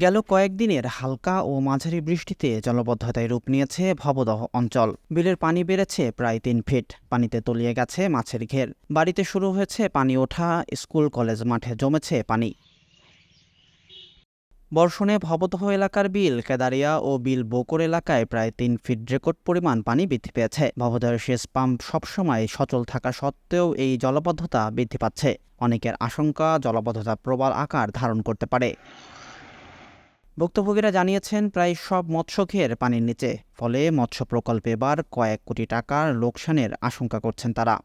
গেল কয়েকদিনের হালকা ও মাঝারি বৃষ্টিতে জলবদ্ধতায় রূপ নিয়েছে ভবদহ অঞ্চল। বিলের পানি বেড়েছে প্রায় তিন ফিট। পানিতে তলিয়ে গেছে মাছের ঘের। বাড়িতে শুরু হয়েছে পানি ওঠা, স্কুল, কলেজ মাঠে জমেছে পানি। বর্ষণে ভবদহ এলাকার বিল কেদারিয়া ও বিল বোকর এলাকায় প্রায় তিন ফিট রেকর্ড পরিমাণ পানি বৃদ্ধি পেয়েছে। ভবদহের সেচ পাম্প সবসময় সচল থাকা সত্ত্বেও এই জলবদ্ধতা বৃদ্ধি পাচ্ছে। অনেকের আশঙ্কা জলবদ্ধতা প্রবল আকার ধারণ করতে পারে। ভুক্তভোগীরা জানিয়েছেন, প্রায় সব মৎস্যঘের পানির নিচে, ফলে মৎস্য প্রকল্পে এবার কয়েক কোটি টাকার লোকসানের আশঙ্কা করছেন তারা।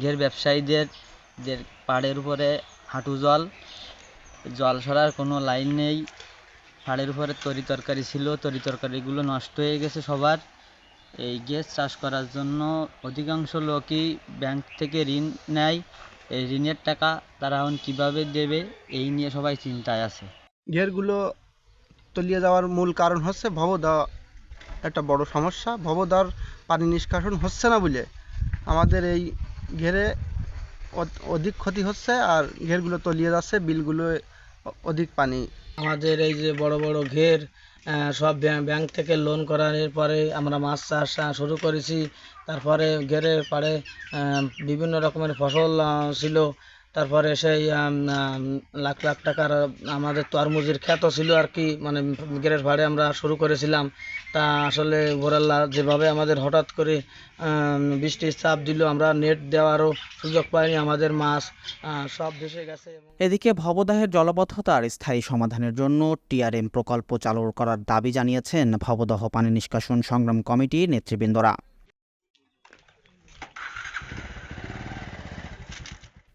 ঘের ব্যবসায়ীদের যে পাড়ের উপরে হাঁটু জল জল সরার কোনো লাইন নেই। পাড়ের উপরে তরি তরকারি ছিল, তরি তরকারিগুলো নষ্ট হয়ে গেছে সবার। এই গ্যাস চাষ করার জন্য অধিকাংশ লোকই ব্যাংক থেকে ঋণ নেয়। এই ঋণের টাকা তারা এখন কীভাবে দেবে এই নিয়ে সবাই চিন্তায় আছে। ঘেরগুলো তলিয়ে যাওয়ার মূল কারণ হচ্ছে ভবদা একটা বড় সমস্যা ভবদার পানি নিষ্কাশন হচ্ছে না বলে আমাদের এই ঘেরে অধিক ক্ষতি হচ্ছে আর ঘেরগুলো তলিয়ে যাচ্ছে বিলগুলো অধিক পানি। আমাদের এই যে বড় বড় ঘের সব ব্যাং- ব্যাংক থেকে লোন করার পরে আমরা মাছ চাষ শুরু করেছি। তারপরে ঘেরের পাড়ে বিভিন্ন রকমের ফসল ছিল। তারপরে সেই লাখ লাখ টাকার, আমাদের তরমুজের খ্যাত ছিল আর কি মানে ঘেরের ভাড়ে আমরা শুরু করেছিলাম। তা আসলে ভোরাল্লা যেভাবে আমাদের হঠাৎ করে বৃষ্টির চাপ দিল, আমরা নেট দেওয়ারও সুযোগ পাইনি, আমাদের মাছ সব ভেসে গেছে এদিকে ভবদাহের জলবদ্ধতার স্থায়ী সমাধানের জন্য টিআরএম প্রকল্প চালু করার দাবি জানিয়েছেন ভবদহ পানি নিষ্কাশন সংগ্রাম কমিটির নেতৃবৃন্দরা।